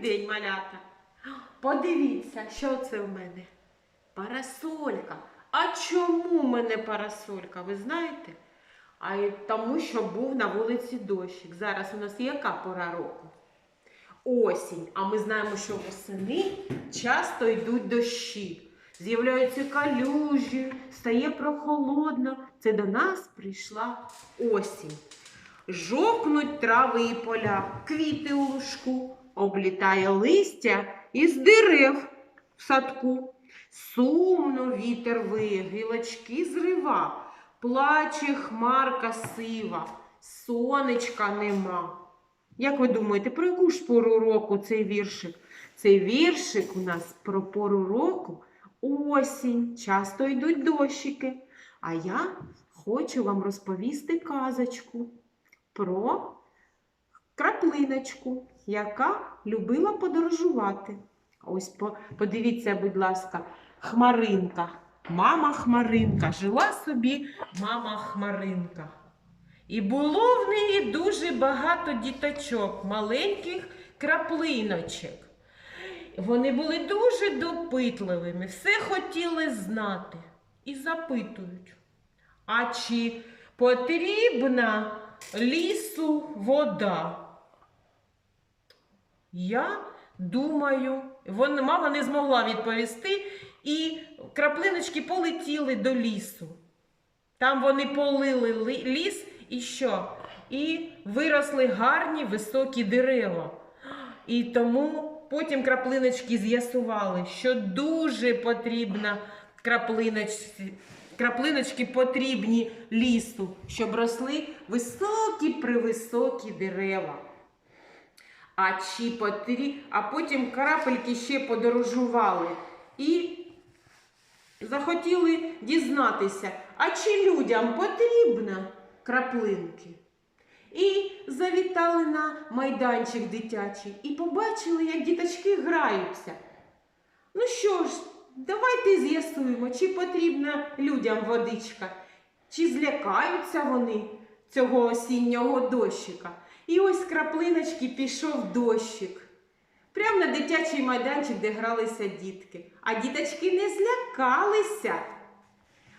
день, малята. Подивіться, що це в мене? Парасолька. А чому в мене парасолька? Ви знаєте? А й тому, що був на вулиці дощик. Зараз у нас яка пора року? Осінь. А ми знаємо, що восени часто йдуть дощі. З'являються калюжі, стає прохолодно. Це до нас прийшла осінь. Жовкнуть трави і поля, квіти у лужку, облітає листя із дерев в садку. Сумно вітер виє, гілочки зрива, плаче хмарка сива, сонечка нема. Як ви думаєте, про яку ж пору року цей віршик? Цей віршик у нас про пору року осінь, часто йдуть дощики. А я хочу вам розповісти казочку про краплиночку, яка любила подорожувати. Ось подивіться, будь ласка, хмаринка. Мама Хмаринка. Жила собі мама Хмаринка. І було в неї дуже багато діточок, маленьких краплиночок. Вони були дуже допитливими, все хотіли знати і запитують. А чи потрібна лісу вода? Я думаю, вон, мама не змогла відповісти, і краплиночки полетіли до лісу. Там вони полили ліс і що? І виросли гарні високі дерева. І тому потім краплиночки з'ясували, що дуже потрібна краплиночці. Краплиночки потрібні лісу, щоб росли високі привисокі дерева. А чи потрі... а потім крапельки ще подорожували і захотіли дізнатися, а чи людям потрібна краплинки? І завітали на майданчик дитячий і побачили, як діточки граються. Ну що ж, давайте з'ясуємо, чи потрібна людям водичка, чи злякаються вони цього осіннього дощика. І ось з краплиночки пішов дощик. Прямо на дитячий майданчик, де гралися дітки. А діточки не злякалися.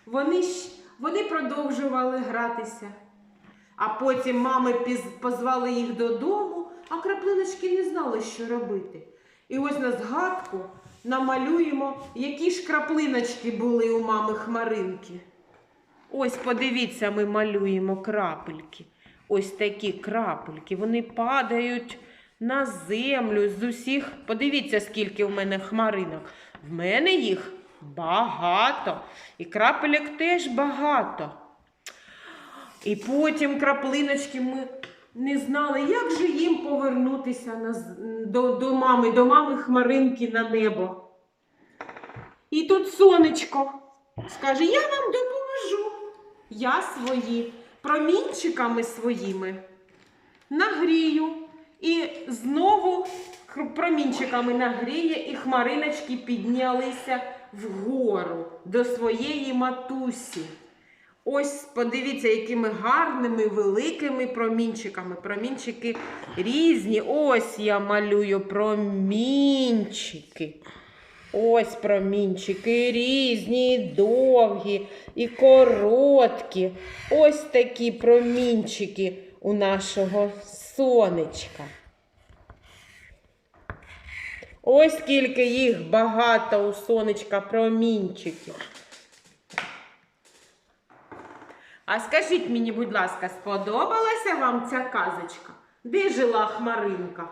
Вони, ж- вони продовжували гратися. А потім мами піз- позвали їх додому, а краплиночки не знали, що робити. І ось на згадку намалюємо, які ж краплиночки були у мами Хмаринки. Ось подивіться, ми малюємо крапельки. Ось такі крапельки. Вони падають на землю з усіх. Подивіться, скільки в мене хмаринок. В мене їх багато. І крапельок теж багато. І потім краплиночки ми не знали, як же їм повернутися на, до, до мами, до мами хмаринки на небо. І тут сонечко скаже: Я вам допоможу. Я свої промінчиками своїми нагрію. І знову промінчиками нагріє, і хмариночки піднялися вгору до своєї матусі. Ось подивіться, якими гарними великими промінчиками. Промінчики різні. Ось я малюю промінчики. Ось промінчики різні, довгі і короткі. Ось такі промінчики у нашого сонечка. Ось скільки їх багато у сонечка промінчиків. А скажіть мені, будь ласка, сподобалася вам ця казочка? Де жила Хмаринка?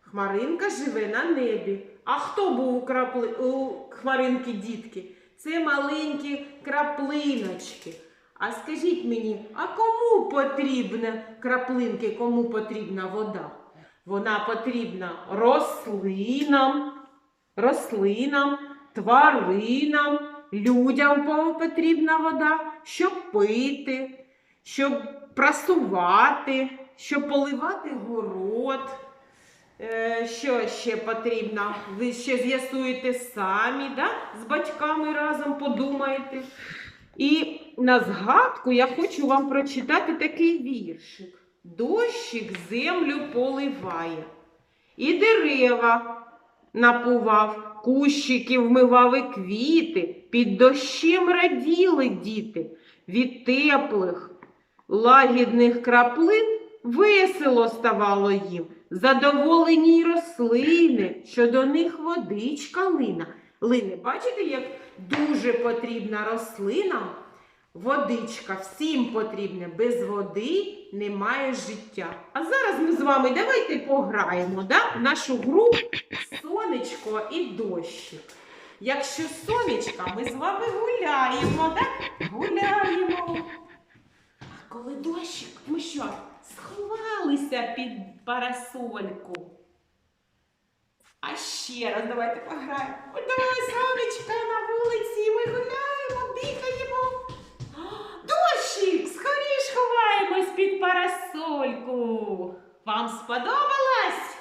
Хмаринка живе на небі. А хто був у, крапли... у хмаринки дітки? Це маленькі краплиночки. А скажіть мені, а кому потрібна краплинки, кому потрібна вода? Вона потрібна рослинам, рослинам, тваринам, людям по- потрібна вода, щоб пити, щоб прасувати, щоб поливати город. Е, Що ще потрібно? Ви ще з'ясуєте самі, да? з батьками разом подумаєте. І на згадку я хочу вам прочитати такий віршик. Дощик землю поливає. і дерева напував, кущики вмивав і квіти, під дощем раділи діти. Від теплих, лагідних краплин весело ставало їм. Задоволені й рослини, що до них водичка лина. Лине, бачите, як дуже потрібна рослинам водичка. Всім потрібна. Без води немає життя. А зараз ми з вами давайте пограємо да? в нашу гру сонечко і дощик. Якщо сонечка, ми з вами гуляємо, да? гуляємо. А коли дощик, ми що, сховалися під парасольку. А ще раз давайте пограємо. Ой, давай, сонечка, на вулиці, ми гуляємо, бігаємо. Дощик, скоріш ховаємось під парасольку. Вам сподобалось?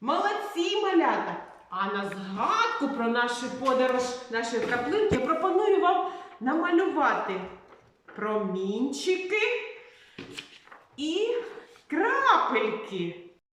Молодці, малята! А на згадку про нашу подорож нашої краплинки я пропоную вам намалювати промінчики і крапельки.